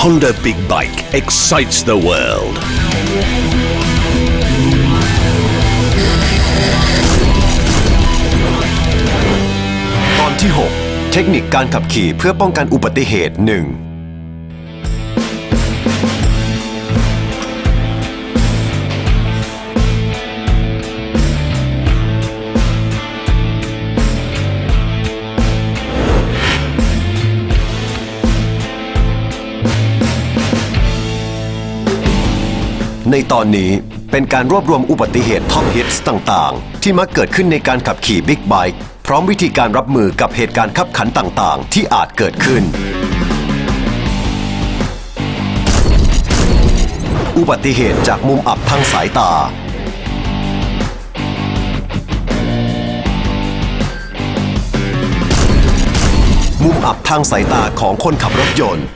Honda Big Bike excites the world. ตอนที่ 6 เทคนิคการขับขี่เพื่อป้องกันอุบัติเหตุ 1 ในตอนนี้เป็นการรวบรวมอุบัติเหตุท็อปฮิตส์ต่างๆ ที่มักเกิดขึ้นในการขับขี่บิ๊กไบค์พร้อมวิธีการรับมือกับเหตุการณ์ขับขันต่างๆ ที่อาจเกิดขึ้น อุบัติเหตุจากมุมอับทางสายตา มุมอับทางสายตาของคนขับรถยนต์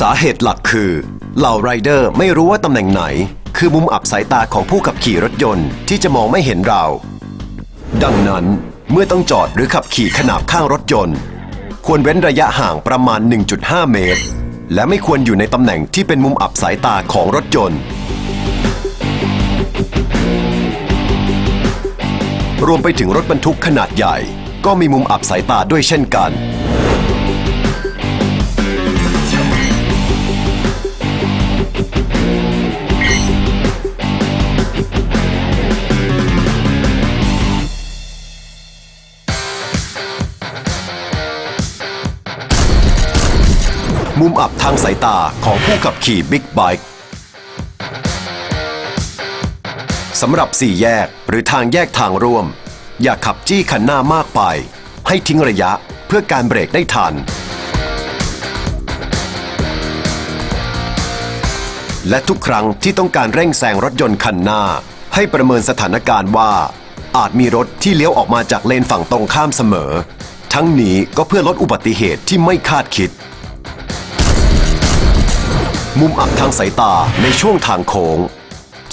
สาเหตุหลักคือเหล่าไรเดอร์ไม่รู้ว่าตำแหน่งไหน คือมุมอับสายตาของผู้ขับขี่รถยนต์ที่จะมองไม่เห็นเรา ดังนั้นเมื่อต้องจอดหรือขับขี่ขนาบข้างรถยนต์ ควรเว้นระยะห่างประมาณ 1.5 เมตร และไม่ควรอยู่ในตำแหน่งที่เป็นมุมอับสายตาของรถยนต์ รวมไปถึงรถบรรทุกขนาดใหญ่ ก็มีมุมอับสายตาด้วยเช่นกัน มุมอับทางสายตาของผู้ขับขี่บิ๊กไบค์สำหรับสี่แยกหรือทางแยกทางร่วม อย่าขับจี้คันหน้ามากไป ให้ทิ้งระยะเพื่อการเบรกได้ทัน และทุกครั้งที่ต้องการเร่งแซงรถยนต์คันหน้า ให้ประเมินสถานการณ์ว่า อาจมีรถที่เลี้ยวออกมาจากเลนฝั่งตรงข้ามเสมอ ทั้งนี้ก็เพื่อลดอุบัติเหตุที่ไม่คาดคิด มุมอับทางสายตาในช่วงทางโค้ง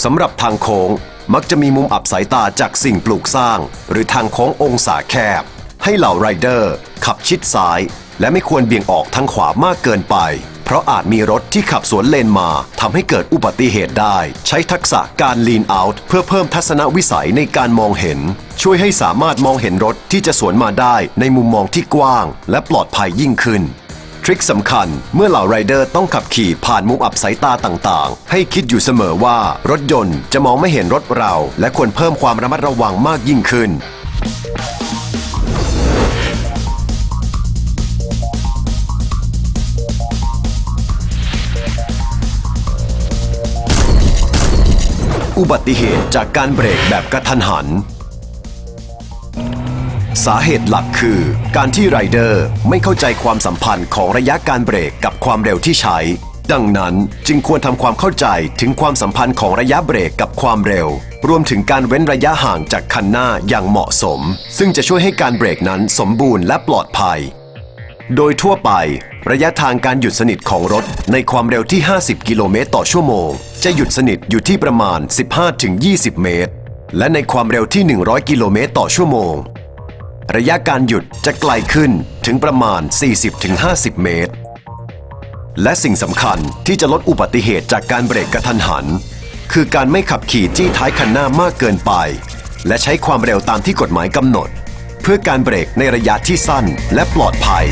สำหรับทางโค้งมักจะมีมุมอับสายตาจากสิ่งปลูกสร้าง หรือทางโค้งองศาแคบ ให้เหล่าไรเดอร์ ขับชิดซ้าย และไม่ควรเบี่ยงออกทางขวามากเกินไป เพราะอาจมีรถที่ขับสวนเลนมาทำให้เกิดอุบัติเหตุได้ ใช้ทักษะการ lean out เพื่อเพิ่มทัศนวิสัยในการมองเห็น ช่วยให้สามารถมองเห็นรถที่จะสวนมาได้ในมุมมองที่กว้าง และปลอดภัยยิ่งขึ้น ริคสำคัญ เมื่อเหล่าไรเดอร์ต้องขับขี่ผ่านมุมอับสายตาต่างๆ ให้คิดอยู่เสมอว่ารถยนต์จะมองไม่เห็นรถเรา และควรเพิ่มความระมัดระวังมากยิ่งขึ้น อุบัติเหตุจากการเบรกแบบกระทันหัน สาเหตุหลักคือ การที่ไรเดอร์ไม่เข้าใจความสัมพันธ์ของระยะการเบรกกับความเร็วที่ใช้ ดังนั้นจึงควรทำความเข้าใจถึงความสัมพันธ์ของระยะเบรกกับความเร็ว รวมถึงการเว้นระยะห่างจากคันหน้าอย่างเหมาะสม ซึ่งจะช่วยให้การเบรกนั้นสมบูรณ์และปลอดภัย โดยทั่วไป ระยะทางการหยุดสนิทของรถในความเร็วที่ 50 กิโลเมตรต่อชั่วโมง จะหยุดสนิทอยู่ที่ประมาณ 15-20 เมตร และในความเร็วที่ 100 กิโลเมตรต่อชั่วโมง ระยะการหยุดจะไกลขึ้นถึงประมาณ 40-50 เมตร และสิ่งสำคัญที่จะลดอุบัติเหตุจากการเบรกกระทันหัน คือการไม่ขับขี่จี้ท้ายคันหน้ามากเกินไป และใช้ความเร็วตามที่กฎหมายกำหนด เพื่อการเบรกในระยะที่สั้นและปลอดภัย